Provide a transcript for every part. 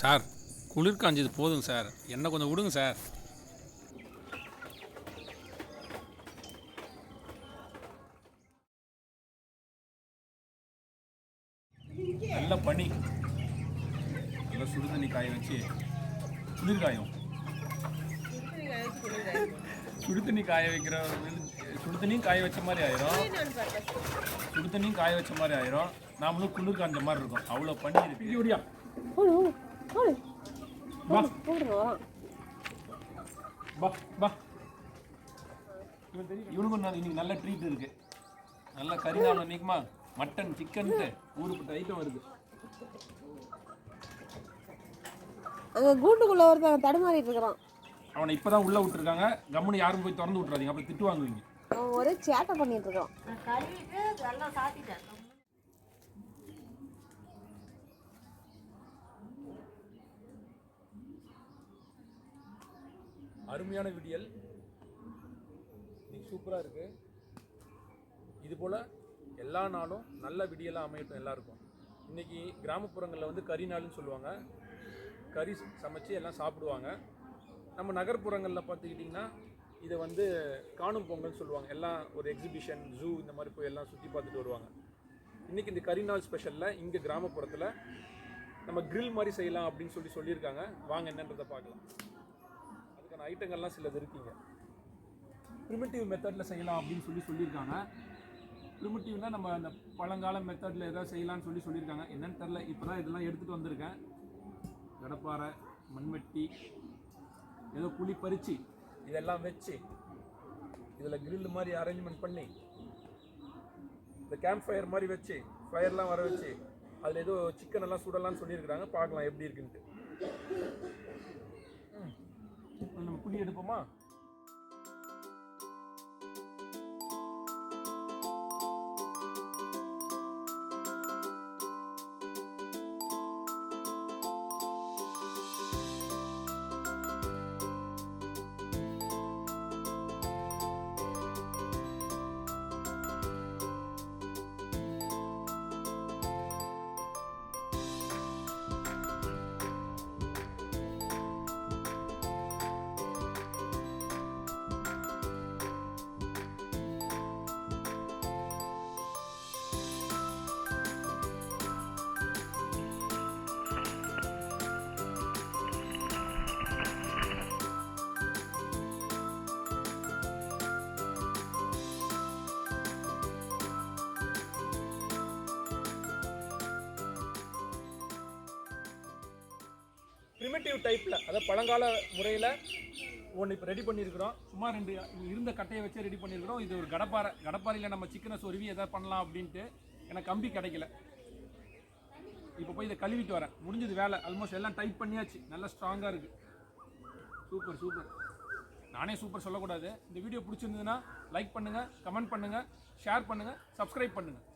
Sir குளிர் காஞ்சது போதுங்க sir. என்ன கொஞ்சம் விடுங்க சார். நல்ல பனி. நல்ல சுடு தண்ணி காய வச்சு குளிர் காயும். சுடு தண்ணி காய வைக்கிற சுடு தண்ணியும் காய வச்ச மாதிரி ஆயிரும். சுடு தண்ணியும் காய வச்ச மாதிரி ஆயிரும். நாமளும் குளிர் காஞ்ச மாதிரி இருக்கும். அவ்வளோ பனி இருக்கு. ஓடுங்க வரான் பா பா இவனுக்கும் நான் இன்னைக்கு நல்ல ட்ரீட் இருக்கு. நல்ல கறி இன்னைக்குமா மட்டன் சிக்கன்ட்டு ஊருப்பட்ட ஐட்டம் வருது. அங்கே கூண்டுக்குள்ளே ஒருத்தன் தடுமாறிட்டு இருக்கிறான் அவனை இப்பதான் உள்ள விட்டுருக்காங்க. கம்முன்னு யாரும் போய் திறந்து விட்டுறாதீங்க. அப்புறம் திட்டு வாங்குவீங்க அவன் ஒரே சேட்டை பண்ணிட்டு இருக்கான். அருமையான விடியல். இன்னைக்கு சூப்பராக இருக்கு. இது போல் எல்லா நாளும் நல்ல விடியலாக அமையட்டும் எல்லாருக்கும். இன்றைக்கி கிராமப்புறங்களில் வந்து கறி நாள்னு சொல்லுவாங்க. கறி சமைச்சு எல்லாம் சாப்பிடுவாங்க. நம்ம நகர்ப்புறங்களில் பார்த்துக்கிட்டிங்கன்னா இதை வந்து காணும் பொங்கல்னு சொல்லுவாங்க. எல்லாம் ஒரு எக்ஸிபிஷன் ஜூ இந்த மாதிரி போய் எல்லாம் சுற்றி பார்த்துட்டு வருவாங்க. இன்றைக்கி இந்த கறி நாள் ஸ்பெஷலில் இங்கே கிராமப்புறத்தில் நம்ம க்ரில் மாதிரி செய்யலாம் அப்படின்னு சொல்லி சொல்லியிருக்காங்க. வாங்க என்னன்றதை பார்க்கலாம். அதுக்கான ஐட்டங்கள்லாம் சிலது இருக்குங்க. ப்ரிமிட்டிவ் மெத்தடில் செய்யலாம் அப்படின்னு சொல்லி சொல்லியிருக்காங்க. ப்ரிமிட்டிவ்னால் நம்ம அந்த பழங்கால மெத்தடில் ஏதாவது செய்யலாம்னு சொல்லி சொல்லியிருக்காங்க. என்னன்னு தெரில இப்போ தான் இதெல்லாம் எடுத்துகிட்டு வந்திருக்கேன். கடப்பாறை மண்வெட்டி ஏதோ புளி பறித்து இதெல்லாம் வச்சு இதில் கிரில் மாதிரி அரேஞ்ச்மெண்ட் பண்ணி இந்த கேம்ப் ஃபயர் மாதிரி வச்சு ஃபயர்லாம் வர வச்சு அதில் ஏதோ சிக்கன் எல்லாம் சுடலாம்னு சொல்லியிருக்கிறாங்க. பார்க்கலாம் எப்படி இருக்குன்ட்டு. நம்ம புளி எடுப்போமா? ப்ரிமிட்டிவ் டைப்பில் அதாவது பழங்கால முறையில் ஒன்று இப்போ ரெடி பண்ணியிருக்கிறோம் சும்மா ரெண்டு இருந்த கட்டையை வச்சு ரெடி பண்ணியிருக்கிறோம் இது ஒரு கடப்பாறை. கடப்பாறையில் நம்ம சிக்கனை சொருவி எதாவது பண்ணலாம் அப்படின்ட்டு எனக்கு கம்பி கிடைக்கல. இப்போ போய் இதை கழுவிட்டு வரேன். முடிஞ்சது வேலை. ஆல்மோஸ்ட் எல்லாம் டைப் பண்ணியாச்சு. நல்லா ஸ்ட்ராங்காக இருக்குது சூப்பர் சூப்பர் நானே சூப்பர் சொல்லக்கூடாது. இந்த வீடியோ பிடிச்சிருந்ததுன்னா லைக் பண்ணுங்கள் கமெண்ட் பண்ணுங்கள் ஷேர் பண்ணுங்கள் சப்ஸ்கிரைப் பண்ணுங்கள்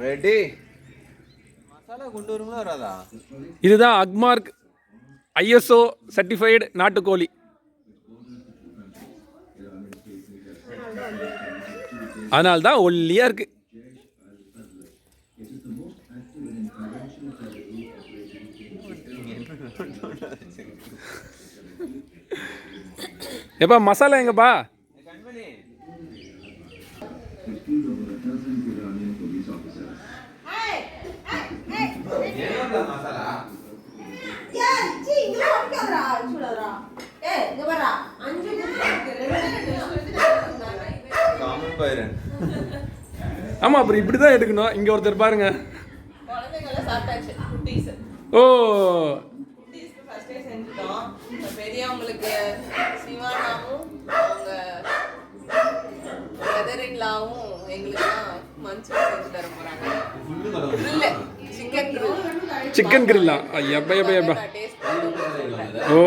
ரெடி மசாலா கொண்டு வருங்களா வராதா? இதுதான் அக்மார்க் ஐஎஸ்ஓ சர்டிஃபைடு நாட்டுக்கோழி. அதனால தான் ஒல்லியாக இருக்கு. எப்பா மசாலா எங்கப்பா கண்மணி என்னடா மசாலா ஏய் சீ இங்க ஓடிக்காதடா சுடாதடா ஏய் இங்க வரடா அஞ்சு நிமிஷம் இருக்கு ரெண்டு நிமிஷம் காமன் பைரன் ஆமாம் அப்புறம் இப்படி தான் எடுக்கணும். இங்கே ஒருத்தர் பாருங்க. ஓ. பெரியவங்களுக்கு சிவானாவும் அவங்க பிரதரின்லாவும் எங்களுக்குலாம் மஞ்சள் செஞ்சு தர சிக்கன் கிரில்லா எப்ப எப்ப எப்ப டேஸ்ட் ஓ.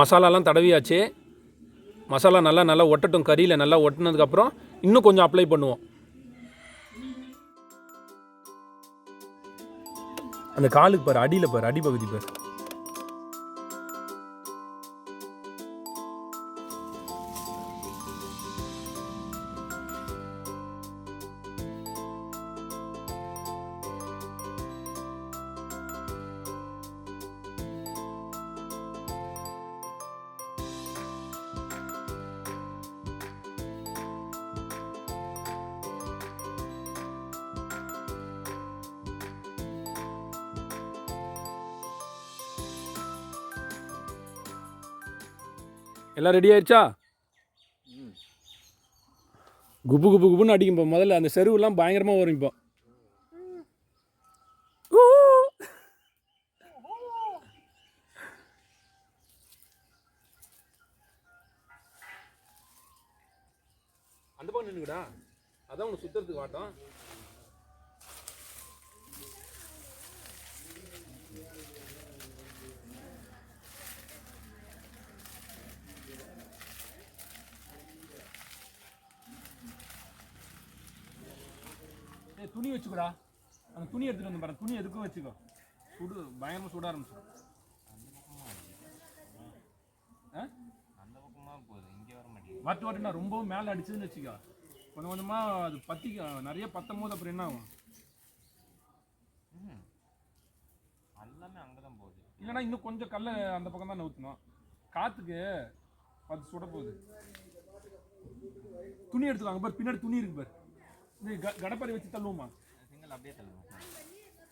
மசாலாலாம் தடவியாச்சு. மசாலா நல்லா நல்லா ஒட்டட்டும் கறியில் நல்லா ஒட்டினதுக்கப்புறம் இன்னும் கொஞ்சம் அப்ளை பண்ணுவோம். அந்த காலுக்கு பாரு அடியில் பாரு அடிப்பகுதி பாரு. எல்லாம் ரெடி ஆயிடுச்சா குபு குபு குபுன்னு அடிக்கும் இப்போ. முதல்ல அந்த செருவுலாம் பயங்கரமாக வரும் இப்போ. அந்த பக்கம் நின்றுடா அதான் உனக்கு சுத்துறதுக்கு வாட்டம். துணி வச்சுக்கோடா. அந்த துணி எடுத்துட்டு வந்து பாரு துணி எதுக்கும் வச்சுக்கோ. சுடு பயங்கரமா சுட ஆரம்பிச்சிடும் அந்த பக்கமா போகுது இங்கே வர மாட்டேங்குது வாட்டு வாட்டுனா ரொம்பவும் மேலே அடிச்சதுன்னு வச்சுக்கோ. கொஞ்சம் கொஞ்சமா அது பத்திக்க நிறைய பத்தும் போது அப்புறம் என்ன ஆகும்? எல்லாமே அங்கதான் போகுது இல்லைன்னா இன்னும் கொஞ்சம் கல்லை அந்த பக்கம் தான் நவுத்தணும். காத்துக்கு அது சுட போகுது. துணி எடுத்துக்கோ. அங்கே பாரு பின்னாடி துணி இருக்கு பாரு. இந்த க கடப்பாரி வச்சு தள்ளுவோமா? சிங்கிள் அப்படியே தள்ளுவோம்.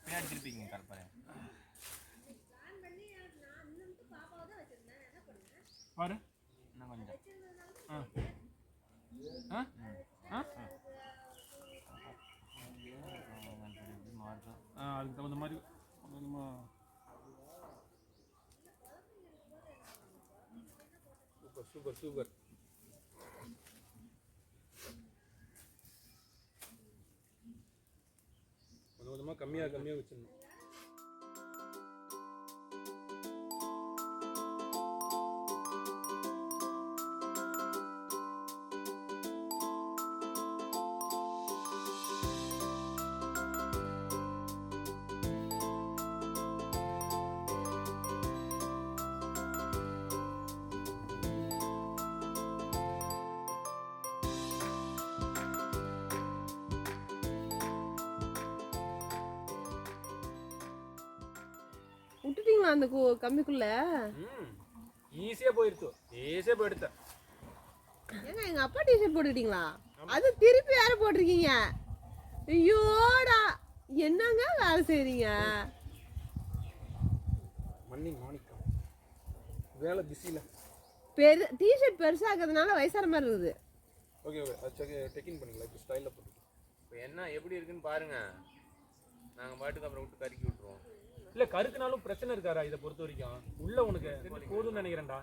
பின்னாடி திருப்பிங்க கரெக்டாக பாரு. இன்னும் கொஞ்சம். ஆ. ஆ? ஆ? ஆ, அதுக்கு தகுந்த மாதிரி கொஞ்சமா சூப்பர் சூப்பர் சூப்பர். கொஞ்சம் கொஞ்சமாக கம்மியாக கம்மியாக வச்சிடணும். அந்த கு- கம்பிக்குள்ள. ம். ஈஸியாக போயிடுச்சு. ஏங்க எங்க அப்பா டிஷர்ட் போட்டுக்கிட்டீங்களா? அது திருப்பி வேற போட்டிருக்கீங்க. ஐயோடா. என்னங்க வேலை செய்றீங்க? மண்ணி மாணிக்கம் வேலை பிஸியில் பெரு டிஷர்ட் பெருசாகிறதுனால வயசான மாதிரி இருக்குது. ஓகே ஓகே அது செக் டெக்கின் பண்ணிக்கலாம். இப்போ ஸ்டைலில் போட்டு இப்போ என்ன எப்படி இருக்குன்னு பாருங்க. நாங்க பாட்டுக்கு அப்புறம் விட்டு கறிக்கி விட்டுருவோம் இல்லை கருக்குனாலும் பிரச்சனை இருக்காரா இதை பொறுத்த வரைக்கும்? உள்ள உனக்கு. போதும்னு நினைக்கிறேன்டா.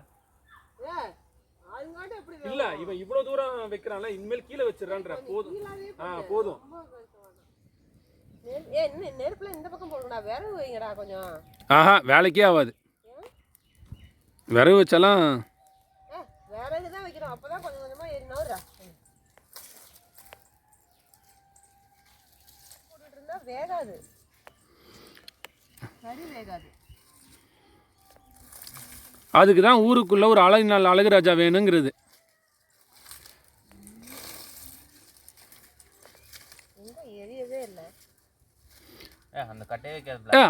இல்ல இவன் இவ்வளவு தூரம் வைக்கிறான்ல இனிமேல் கீழே வச்சிடறான்ற. போதும். ஆ போதும். நெருப்புல இந்த பக்கம் போடுங்கடா விறகு வைங்கடா கொஞ்சம். ஆஹா வேலைக்கே ஆகாது. விறகு வச்சாலாம் விறகு தான் வைக்கிறோம் அப்பதான் கொஞ்சம் கொஞ்சமா நவுறா போட்டுட்டு இருந்தா வேகாது. அதுக்கு தான் ஊருக்குள்ள ஒரு அழகு நாள் அழகு ராஜா வேணுங்கிறது.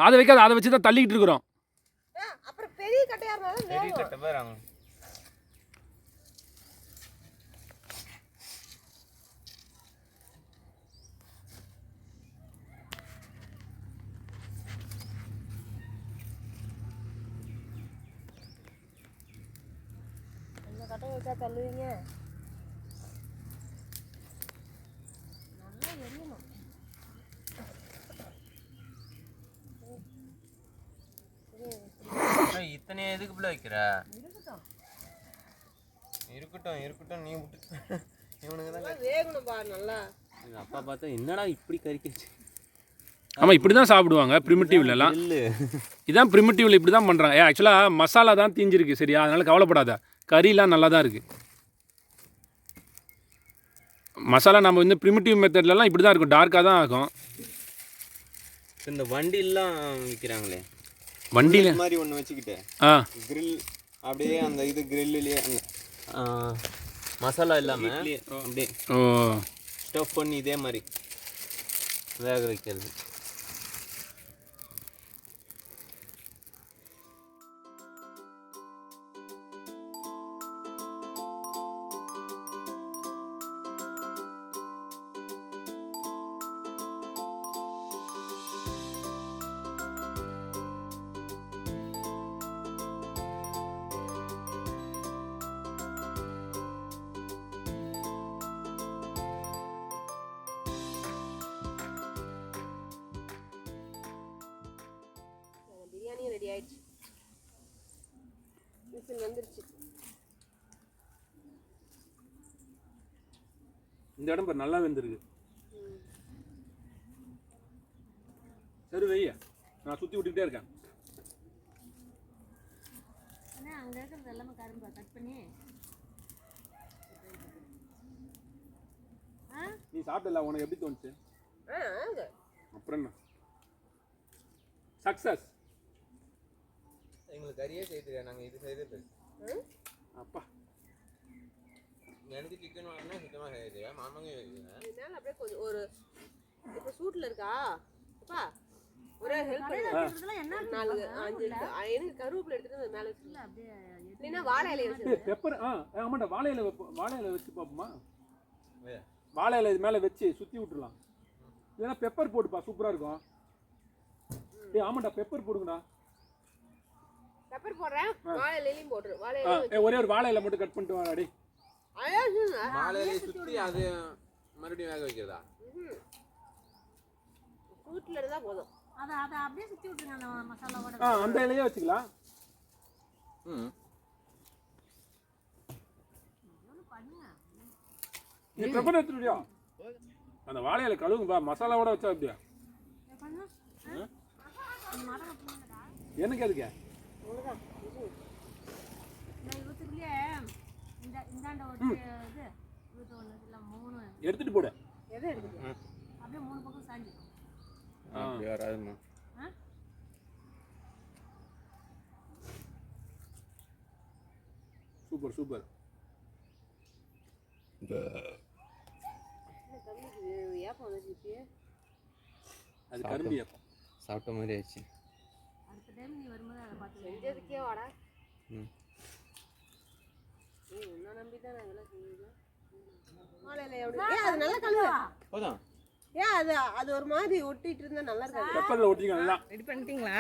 அதை வைக்காத அதை வச்சு தான் தள்ளிக்கிட்டு இருக்கிறோம் ஏ அப்புறம் பெரிய கட்டையா இருந்தாலும் பெரிய வேகும் கட்டை பேர் அவங்க இந்த கட்டை வச்சா தள்ளுவீங்க? நல்லா எரியணும் இத்தனை எதுக்கு பிள்ளை வைக்கிற? இருக்கட்டும் இருக்கட்டும் நீ விட்டு. இவனுக்கு தான் வேகணும் பாரு நல்லா. எங்கள் அப்பா பார்த்தா என்னடா இப்படி கறிக்கிச்சு ஆமாம் இப்படி தான் சாப்பிடுவாங்க ப்ரிமிட்டிவ்லலாம் இல்லை. இதான் ப்ரிமிட்டிவ்ல இப்படி தான் பண்ணுறாங்க ஏ ஆக்சுவலாக மசாலா தான் தீஞ்சிருக்கு சரியா? அதனால் கவலைப்படாத. கறிலாம் நல்லா தான் இருக்குது மசாலா நம்ம வந்து ப்ரிமிட்டிவ் மெத்தட்லலாம் இப்படி தான் இருக்கும். டார்க்காக தான் ஆகும். இந்த வண்டிலாம் விற்கிறாங்களே வண்டியில் மாதிரி ஒன்று வச்சுக்கிட்டு ஆ. grill அப்படியே அந்த இது கிரில்லுலேயே மசாலா இல்லாமல் அப்படியே ஓ. ஸ்டஃப் பண்ணி இதே மாதிரி வேக வைக்கிறது. வந்துருச்சு. இந்த இடம் பாரு நல்லா வெந்திருக்கு. சரி வைய நான் சுற்றி விட்டுக்கிட்டே இருக்கேன். அங்கே இருக்கிறது எல்லாமே கரும்பு கட் பண்ணி. நீ சாப்பிடல உனக்கு எப்படி தோணுச்சு? அப்புறம் என்ன? சக்ஸஸ் எங்களுக்கு கறியே செய்து நாங்கள் இது செய்தே அப்பா. எனக்கு சிக்கன் வாங்கினா சுத்தமாக செய்யுது மாமாங்க மேல அப்படியே கொஞ்சம் ஒரு இப்போ சூட்டில் இருக்கா? அப்பா ஒரே ஹெல்ப் பண்ணுங்க நாலு அஞ்சு எனக்கு கருவேப்பிலை எடுத்துட்டு மேலே இல்லைன்னா வாழை இலையை வச்சு பெப்பர் ஆ ஆமாண்டா வாழை இலை வைப்போம். வாழை இலை வச்சு பார்ப்போமா. வாழை இலை இது மேலே வச்சு சுற்றி விட்டுறலாம். இல்லைன்னா பெப்பர் போட்டுப்பா சூப்பராக இருக்கும். ஏய் ஆமாண்டா பெப்பர் போடுங்கடா. பெப்பர் போடுறேன். வாழை இலையிலையும் போட்டுரு. வாழை ஆ ஒரே ஒரு வாழை இலை மட்டும் கட் பண்ணிட்டு வாடா டேய் அழகுங்க. மாலையிலேயே சுற்றி அது மறுபடியும் வேக வைக்கிறதா? சூட்டில் இருந்தால் போதும். அதை அதை அப்படியே சுற்றி விட்டுருங்க அந்த மசாலாவோட ஆ அந்த இலையே வச்சுக்கலாம். ம். நீ பெப்பர் எடுத்துட்டியா அந்த வாழை இலை கழுவுங்கப்பா மசாலாவோட வச்சா எப்படியா எனக்கு எதுக்கு இந்த இவத்துக்குள்ளேயே இந்த இந்தாண்ட ஒரு இது எடுத்துட்டு போடு. அப்படியே மூணு பக்கம் சாஞ்சி வராதுமா சூப்பர் சூப்பர். ஏப்பம் அது கரும்பு ஏப்பம். சாப்பிட்ட மாதிரி அடுத்த டைம் நீ வரும்போது அதை பார்த்து செஞ்சதுக்கே வாடா. ம். ஏய் உன்னை நம்பி தான் நான் இதெல்லாம் செஞ்சேன் இலை எப்படி ஏன் அது நல்லா கழுவு போதும். ஏன் அது அது ஒரு மாதிரி ஒட்டிட்டு இருந்தா நல்லா இருக்காது. பெப்பரில் ஒட்டிங்க நல்லா. ரெடி பண்ணிட்டீங்களா?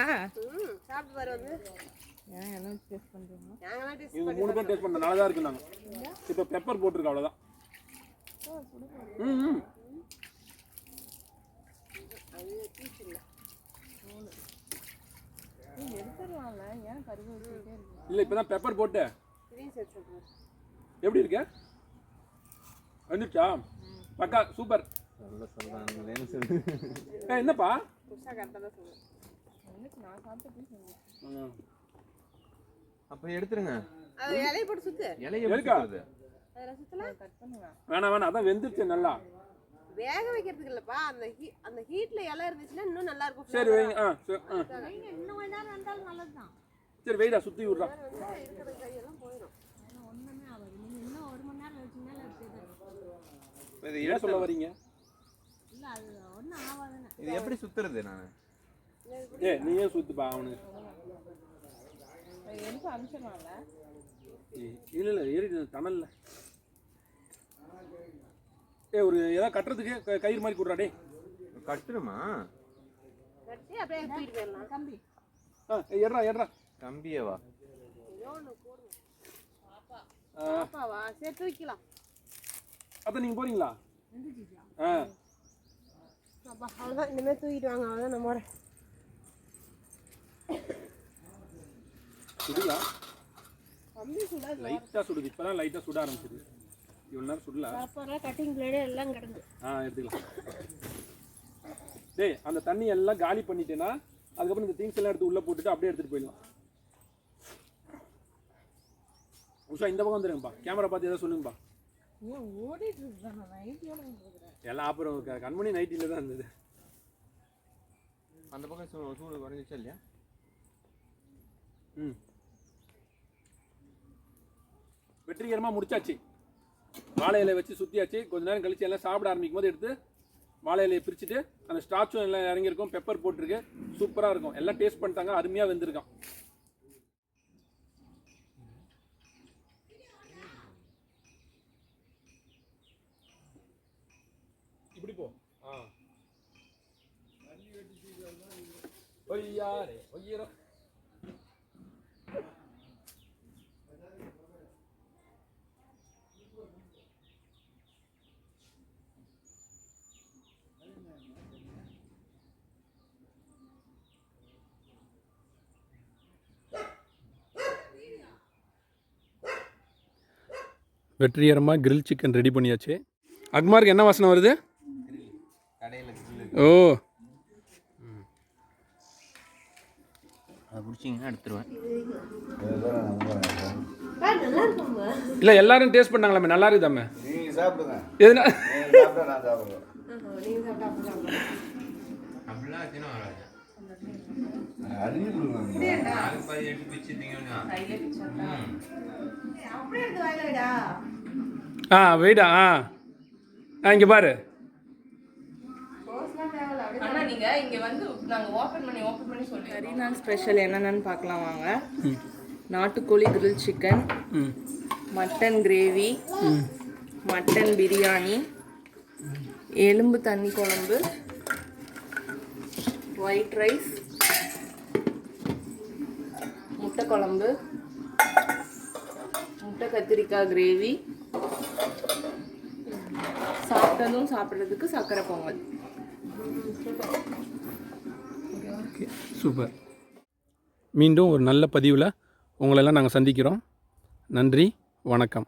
ம் சாப்பிட்டு பாரு வந்து. ஏன் என்ன டேஸ்ட் பண்ணுறீங்க நாங்களாம் டேஸ்ட் இது மூணு பேர் டேஸ்ட் பண்ண நல்லா தான் இருக்கு நாங்கள் இப்போ பெப்பர் போட்டிருக்கோம் அவ்வளோதான் ம் ம் அது பீஸ் இல்லை எடுத்துடலாம்ல ஏன் கருவு வச்சுக்கிட்டே இருக்கு இல்லை இப்போ தான் பெப்பர் போட்டு எப்படி இருக்கு? வந்துச்சா பக்கா சூப்பர் என்னப்பா. அப்போ எடுத்துருங்க. அது இலையை போட்டு சுத்து. இலைய இருக்கா? எடுக்காது அதில் சுத்தலாம் கட் பண்ணுங்க. வேணாம் வேணாம் அதான் வெந்துருச்சு நல்லா. வேக வைக்கிறதுக்கு இல்லைப்பா அந்த ஹீ அந்த ஹீட்டில் இலை இருந்துச்சுன்னா இன்னும் நல்லா இருக்கும். சரி வைங்க. ஆ சரி ஆ. இன்னும் கொஞ்ச நேரம் இருந்தாலும் நல்லது தான் சரி வெயிடா சுற்றி விட்றா. வந்து இருக்கிற கையெல்லாம் போயிடும் ஒன்றுமே ஆகாது. நீங்கள் இன்னும் ஒரு மணி நேரம் வச்சிங்கனால எடுத்து இப்போ இது ஏன் சொல்ல வரீங்க? இல்லை அது ஒன்றும் ஆகாதுன்னு. இது எப்படி சுத்துறது நான்? ஏ நீயே சுத்துப்பா அவனுக்கு எனக்கு அனுப்பிச்சிடலாம்ல இல்லை இல்லை ஏறிட்டு டனல்ல ஏ ஒரு ஏதாவது கட்டுறதுக்கு கயிறு மாதிரி கொடுறா டே கட்டுருமா கட்டி அப்படியே தூக்கிட்டு போயிடலாம் கம்பி ஆ ஏறுடா ஏறுடா. கம்பியவா பாப்பாவா? சரி தூக்கிக்கலாம். அதான் நீங்கள் போறீங்களா? ஆ. அப்பா அவ்வளோதான் இனிமேல் தூக்கிட்டு வாங்க. அவ்வளோதான் சுடுதா? கம்பி சுடாது. லைட்டாக சுடுது. இப்போ தான் லைட்டாக சுட ஆரம்பிச்சிது. இவ்வளோ நேரம் சுடல. அப்புறம் கட்டிங் பிளேடு எல்லாம் கிடந்து. ஆ எடுத்துக்கலாம். டேய் அந்த தண்ணி எல்லாம் காலி பண்ணிட்டேன்னா அதுக்கப்புறம் இந்த திங்ஸ் எல்லாம் எடுத்து உள்ளே போட்டுட்டு அப்படியே எடுத்துகிட்டு போயிடலாம். உஷா இந்த பக்கம் வந்துருங்கப்பா. கேமரா பார்த்து ஏதாவது சொல்லுங்கப்பா. எல்லாம் அப்புறம் கண்மணி நைட்டியில் தான் இருந்தது. அந்த பக்கம் சூடு குறைஞ்சிச்சா இல்லையா? ம். வெற்றிகரமாக முடிச்சாச்சு. வாழை இலையை வச்சு சுற்றியாச்சு கொஞ்ச நேரம் கழிச்சு எல்லாம் சாப்பிட ஆரம்பிக்கும் போது எடுத்து வாழை இலையை பிரிச்சுட்டு அந்த ஸ்டாச்சும் எல்லாம் இறங்கியிருக்கும் பெப்பர் போட்டிருக்கு. சூப்பராக இருக்கும். எல்லாம் டேஸ்ட் பண்ணிட்டாங்க. அருமையாக வெந்திருக்கான் இப்படி போ ஆ ஒய்யாரே ஒய்யரோ வெற்றிகரமாக கிரில் சிக்கன் ரெடி பண்ணியாச்சு. அக்மாருக்கு என்ன வாசனை வருது? கடையில் ஓ இல்லை எல்லாரும் டேஸ்ட் பண்ணாங்களாமே நல்லா இருக்குதாமே? எதுனா அப்படிலாம் ஆ வெயிடா ஆ. ஆ இங்கே பாரு. ஆனா நீங்க இங்க வந்து நாங்க ஓபன் பண்ணி ஓபன் பண்ணி சொல்லி கரிநாள் ஸ்பெஷல் என்னென்னு பார்க்கலாம் வாங்க. நாட்டுக்கோழி grill chicken mutton gravy mutton biryani எலும்பு தண்ணி குழம்பு ஒயிட் ரைஸ் முட்டை குழம்பு முட்டை கத்திரிக்காய் கிரேவி சாப்பிட்டதும் சாப்பிட்றதுக்கு சக்கரை பொங்கல். சூப்பர் மீண்டும் ஒரு நல்ல பதிவில் உங்களெல்லாம் நாங்கள் சந்திக்கிறோம். நன்றி வணக்கம்.